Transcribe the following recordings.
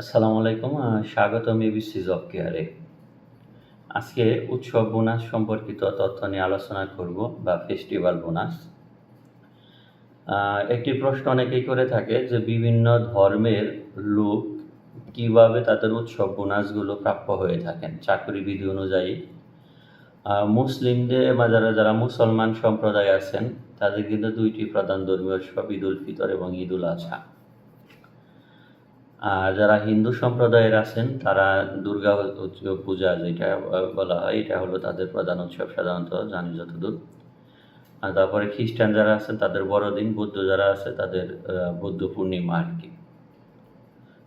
আসসালামু আলাইকুম স্বাগতম এবিসি জব কেয়ারে। আজকে উৎসব বোনাস সম্পর্কিত তথ্য নিয়ে আলোচনা করব, বা ফেস্টিভ্যাল বোনাস। একটি প্রশ্ন অনেকেই করে থাকে যে বিভিন্ন ধর্মের লোক কীভাবে তাদের উৎসব বোনাসগুলো প্রাপ্য হয়ে থাকেন, চাকরি বিধি অনুযায়ী। মুসলিমদের যারা যারা মুসলমান সম্প্রদায় আছেন, তাদের কিন্তু দুইটি প্রধান ধর্মীয় উৎসব ঈদ উল ফিতর এবং ঈদ উল আজহা। আর যারা হিন্দু সম্প্রদায়ের আছেন, তারা দুর্গা পূজা যেটা বলা হয়, এটা হলো তাদের প্রধান উৎসব সাধারণত জানি যতদূর। আর তারপরে খ্রিস্টান যারা আছেন, তাদের বড়দিন, বৌদ্ধ যারা আছে, তাদের বৌদ্ধ পূর্ণিমা আর কি।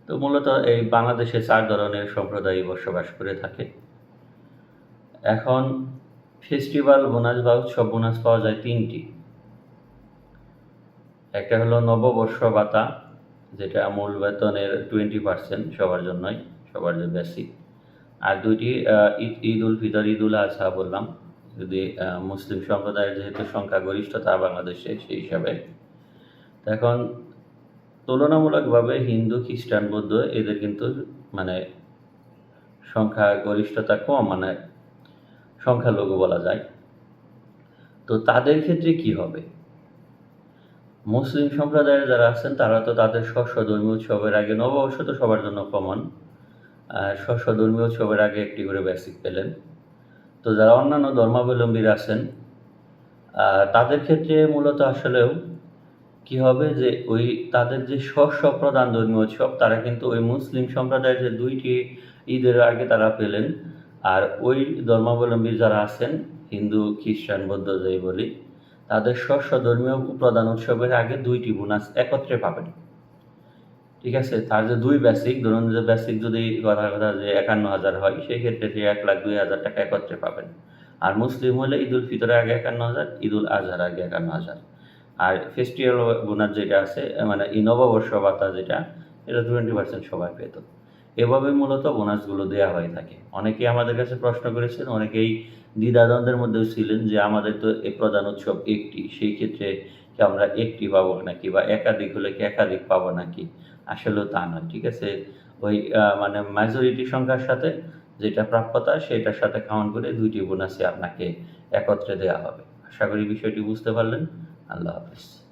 তো মূলত এই বাংলাদেশে চার ধরনের সম্প্রদায় বসবাস করে থাকে। এখন ফেস্টিভ্যাল বোনাস বা উৎসব বোনাস পাওয়া যায় তিনটি। একটা হলো নববর্ষ ভাতা যেটা মূল বেতনের টোয়েন্টি পার্সেন্ট সবার জন্যই, সবার যে বেসিক আর দুইটি ঈদ উল ফিতর, ঈদ উল আজহা বললাম। যদি মুসলিম সম্প্রদায়ের যেহেতু সংখ্যাগরিষ্ঠতা বাংলাদেশে সেই হিসাবে। এখন তুলনামূলকভাবে হিন্দু, খ্রিস্টান, বৌদ্ধ, এদের কিন্তু মানে সংখ্যাগরিষ্ঠতা কম মানে সংখ্যালঘু বলা যায়। তো তাদের ক্ষেত্রে কি হবে? মুসলিম সম্প্রদায়ের যারা আছেন, তারা তো তাদের স্বস্ব ধর্মীয় উৎসবের আগে নববর্ষ তো সবার জন্য কমন স্বস্ব ধর্মীয় উৎসবের আগে একটি করে বেসিক পেলেন। তো যারা অন্যান্য ধর্মাবলম্বীরা আছেন তাদের ক্ষেত্রে মূলত আসলেও কি হবে যে ওই তাদের যে স্বস্ব প্রধান ধর্মীয় উৎসব, তারা কিন্তু ওই মুসলিম সম্প্রদায়ের যে দুইটি ঈদের আগে তারা পেলেন। আর ওই ধর্মাবলম্বী যারা আছেন, হিন্দু, খ্রিস্টান, বৌদ্ধ, যাই বলি তাদের স্বস্ব ধর্মীয় প্রধান উৎসবের আগে দুইটি বোনাস একত্রে পাবেন। ঠিক আছে? তার যে দুই বেসিক ধরুন যে বেসিক যদি কথা কথা যে একান্ন হাজার হয় সেই ক্ষেত্রে সে এক লাখ দুই হাজার টাকা একত্রে পাবেন। আর মুসলিম হলে ঈদ উল ফিতরের আগে একান্ন হাজার ঈদ উল আজহার আগে একান্ন হাজার। আর ফেস্টিভ্যাল বোনাস যেটা আছে মানে এই নববর্ষ ভাতা যেটা, এটা টোয়েন্টি পার্সেন্ট সবাই পেত। এভাবে মূলত বোনাসগুলো দেওয়া হয়ে থাকে। অনেকেই আমাদের কাছে প্রশ্ন করেছেন, অনেকেই দ্বিধাদ্বন্দ্বের মধ্যেও ছিলেন যে আমাদের তো এই প্রধান উৎসব একটি, সেই ক্ষেত্রে কি আমরা একটি পাবো নাকি বা একাধিক হলে কি একাধিক পাবো নাকি? আসলেও তা নয়, ঠিক আছে? ওই মানে মেজরিটি সংখ্যার সাথে যেটা প্রাপ্যতা সেটার সাথে কাউন্ট করে দুইটি বোনাসই আপনাকে একত্রে দেওয়া হবে। আশা করি বিষয়টি বুঝতে পারলেন। আল্লাহ হাফিজ।